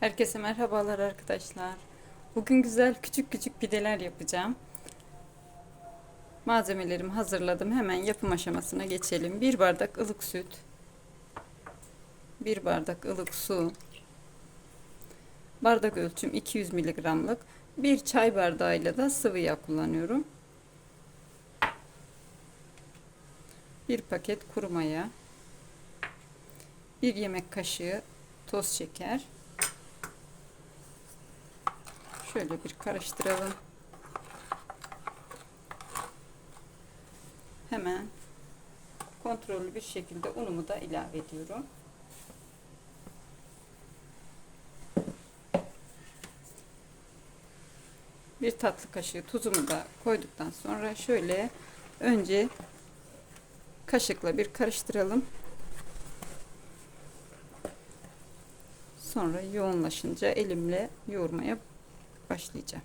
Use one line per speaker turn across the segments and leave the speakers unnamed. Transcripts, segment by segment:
Herkese merhabalar arkadaşlar. Bugün güzel küçük küçük pideler yapacağım. Malzemelerimi hazırladım. Hemen yapım aşamasına geçelim. Bir bardak ılık süt. Bir bardak ılık su. Bardak ölçüm 200 miligramlık. Bir çay bardağıyla da sıvı yağ kullanıyorum. Bir paket kuru maya. Bir yemek kaşığı toz şeker. Şöyle bir karıştıralım. Hemen kontrollü bir şekilde unumu da ilave ediyorum. Bir tatlı kaşığı tuzumu da koyduktan sonra şöyle önce kaşıkla bir karıştıralım. Sonra yoğunlaşınca elimle yoğurmaya kwaśnicie.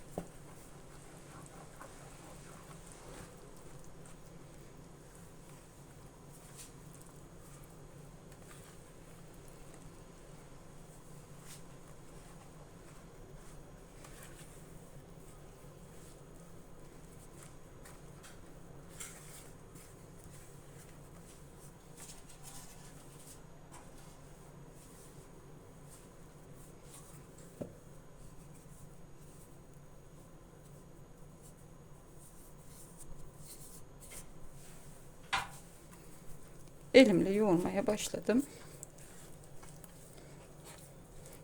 Elimle yoğurmaya başladım.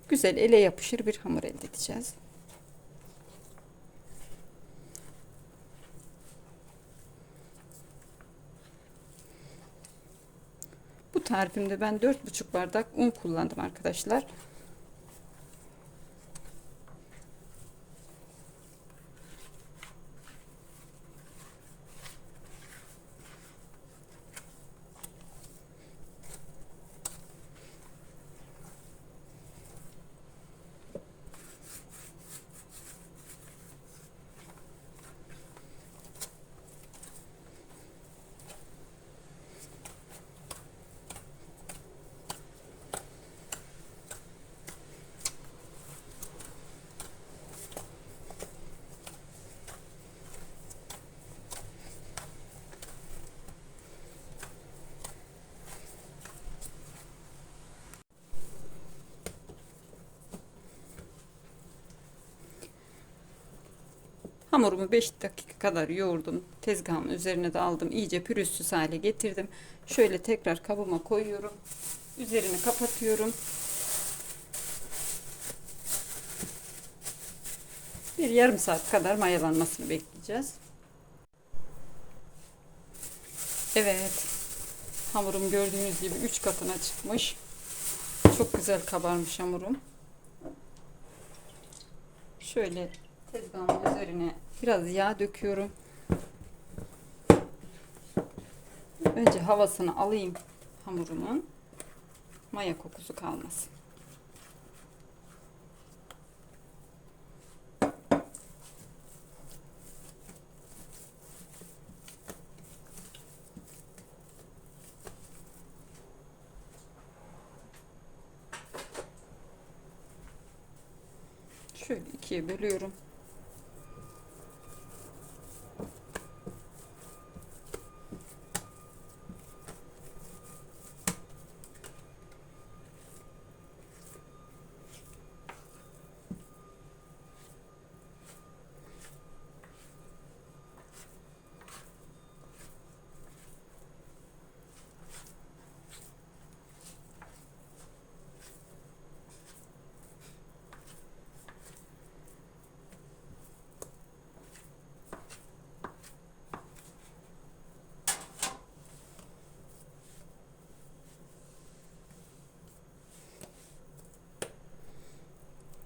Güzel ele yapışır bir hamur elde edeceğiz. Bu tarifimde ben 4,5 bardak un kullandım arkadaşlar. Hamurumu 5 dakika kadar yoğurdum. Tezgahımın üzerine de aldım. İyice pürüzsüz hale getirdim. Şöyle tekrar kabıma koyuyorum. Üzerini kapatıyorum. Bir yarım saat kadar mayalanmasını bekleyeceğiz. Evet. Hamurum gördüğünüz gibi 3 katına çıkmış. Çok güzel kabarmış hamurum. Şöyle tezgahımın üzerine biraz yağ döküyorum. Önce havasını alayım hamurumun. Maya kokusu kalmasın. Şöyle ikiye bölüyorum.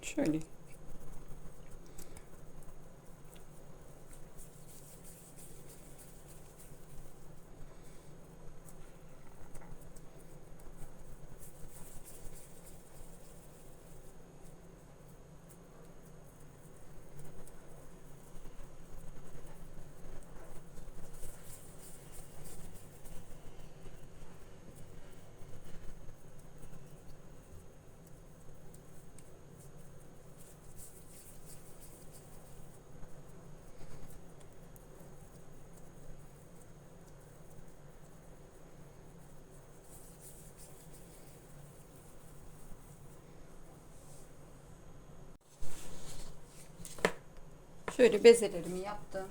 Şöyle. Şöyle bezelerimi yaptım.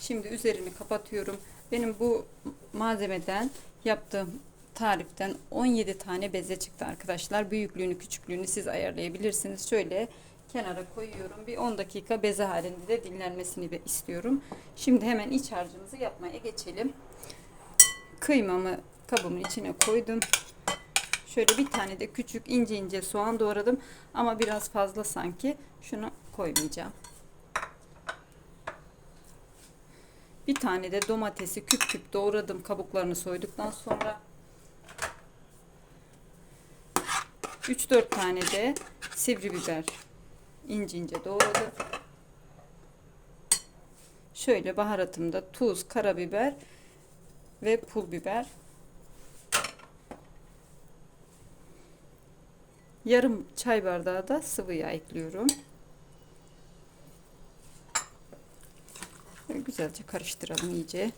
Şimdi üzerini kapatıyorum. Benim bu malzemeden yaptığım tariften 17 tane beze çıktı arkadaşlar. Büyüklüğünü küçüklüğünü siz ayarlayabilirsiniz. Şöyle kenara koyuyorum. Bir 10 dakika beze halinde de dinlenmesini istiyorum. Şimdi hemen iç harcımızı yapmaya geçelim. Kıymamı kabımın içine koydum. Şöyle bir tane de küçük ince ince soğan doğradım. Ama biraz fazla sanki. Şunu koymayacağım. Bir tane de domatesi küp küp doğradım kabuklarını soyduktan sonra. 3-4 tane de sivri biber ince ince doğradım. Şöyle baharatımda tuz, karabiber ve pul biber. Yarım çay bardağı da sıvı yağ ekliyorum. Böyle güzelce karıştıralım iyice.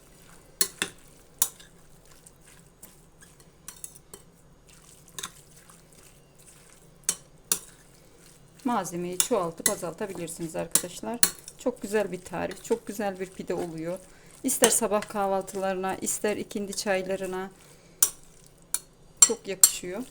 Malzemeyi çoğaltıp azaltabilirsiniz arkadaşlar. Çok güzel bir tarif. Çok güzel bir pide oluyor. İster sabah kahvaltılarına, ister ikindi çaylarına çok yakışıyor.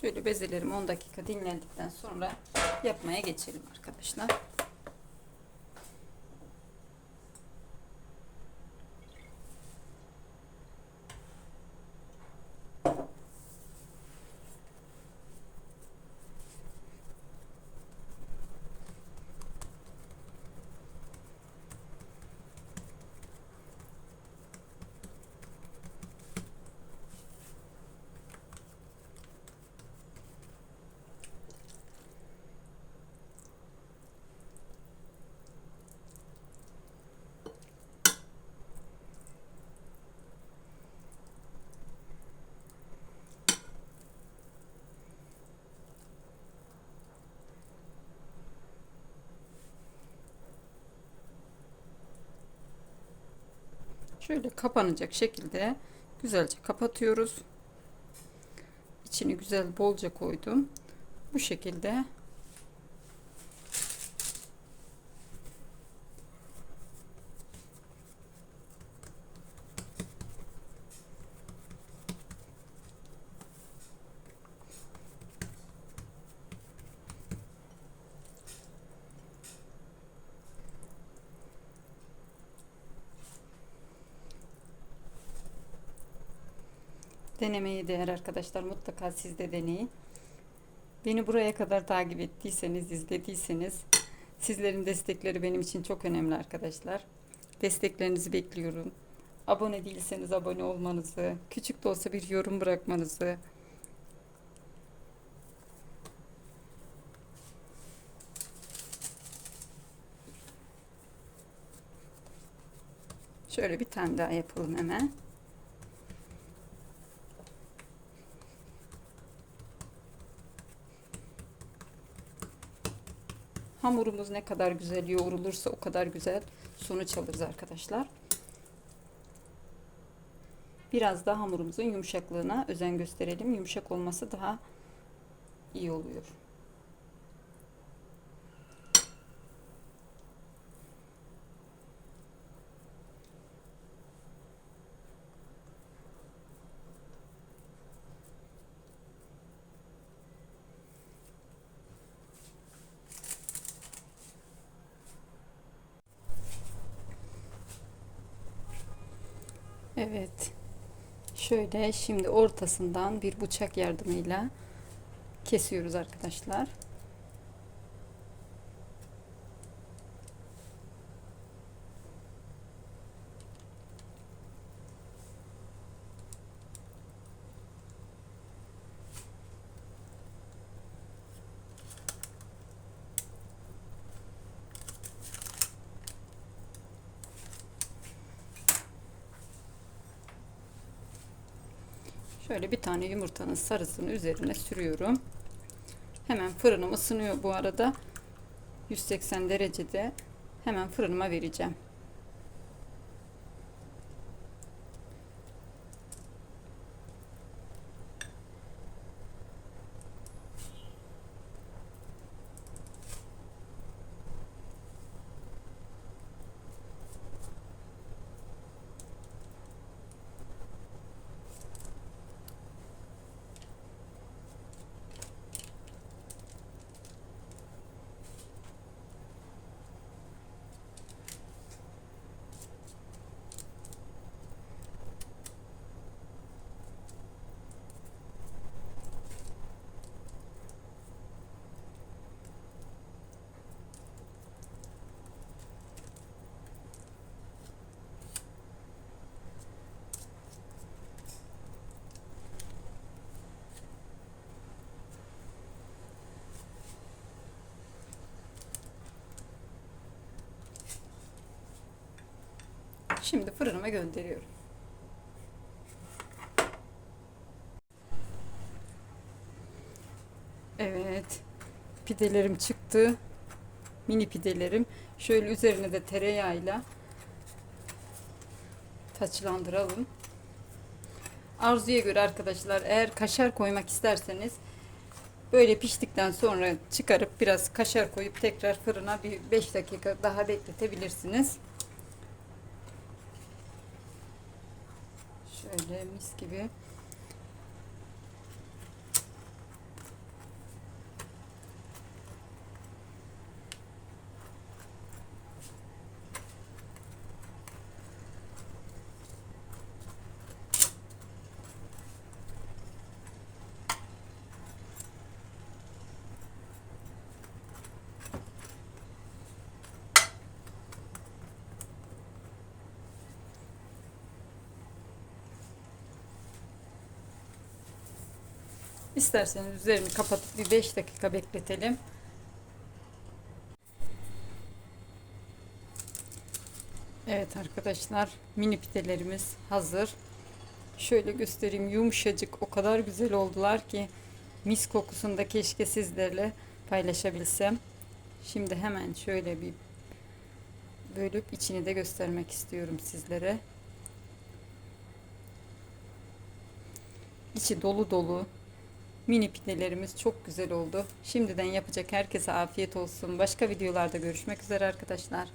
Şöyle bezelerim 10 dakika dinlendikten sonra yapmaya geçelim arkadaşlar. Şöyle kapanacak şekilde güzelce kapatıyoruz. İçini güzel bolca koydum. Bu şekilde denemeye değer arkadaşlar. Mutlaka siz de deneyin. Beni buraya kadar takip ettiyseniz, izlediyseniz sizlerin destekleri benim için çok önemli arkadaşlar. Desteklerinizi bekliyorum. Abone değilseniz abone olmanızı, küçük de olsa bir yorum bırakmanızı, Şöyle bir tane daha yapalım hemen. Hamurumuz ne kadar güzel yoğrulursa o kadar güzel sonuç alırız arkadaşlar. Biraz da hamurumuzun yumuşaklığına özen gösterelim. Yumuşak olması daha iyi oluyor. Evet. Şöyle şimdi ortasından bir bıçak yardımıyla kesiyoruz arkadaşlar. Şöyle bir tane yumurtanın sarısını üzerine sürüyorum. Hemen fırınım ısınıyor bu arada. 180 derecede hemen fırınıma vereceğim. Şimdi fırınıma gönderiyorum. Evet. Pidelerim çıktı. Mini pidelerim. Şöyle üzerine de tereyağıyla taçlandıralım. Arzuya göre arkadaşlar eğer kaşar koymak isterseniz böyle piştikten sonra çıkarıp biraz kaşar koyup tekrar fırına bir 5 dakika daha bekletebilirsiniz. Şöyle mis gibi. İsterseniz üzerini kapatıp bir 5 dakika bekletelim. Evet arkadaşlar mini pidelerimiz hazır. Şöyle göstereyim yumuşacık o kadar güzel oldular ki mis kokusunu da keşke sizlerle paylaşabilsem. Şimdi hemen şöyle bir bölüp içini de göstermek istiyorum sizlere. İçi dolu dolu. Mini pidelerimiz çok güzel oldu. Şimdiden yapacak herkese afiyet olsun. Başka videolarda görüşmek üzere arkadaşlar.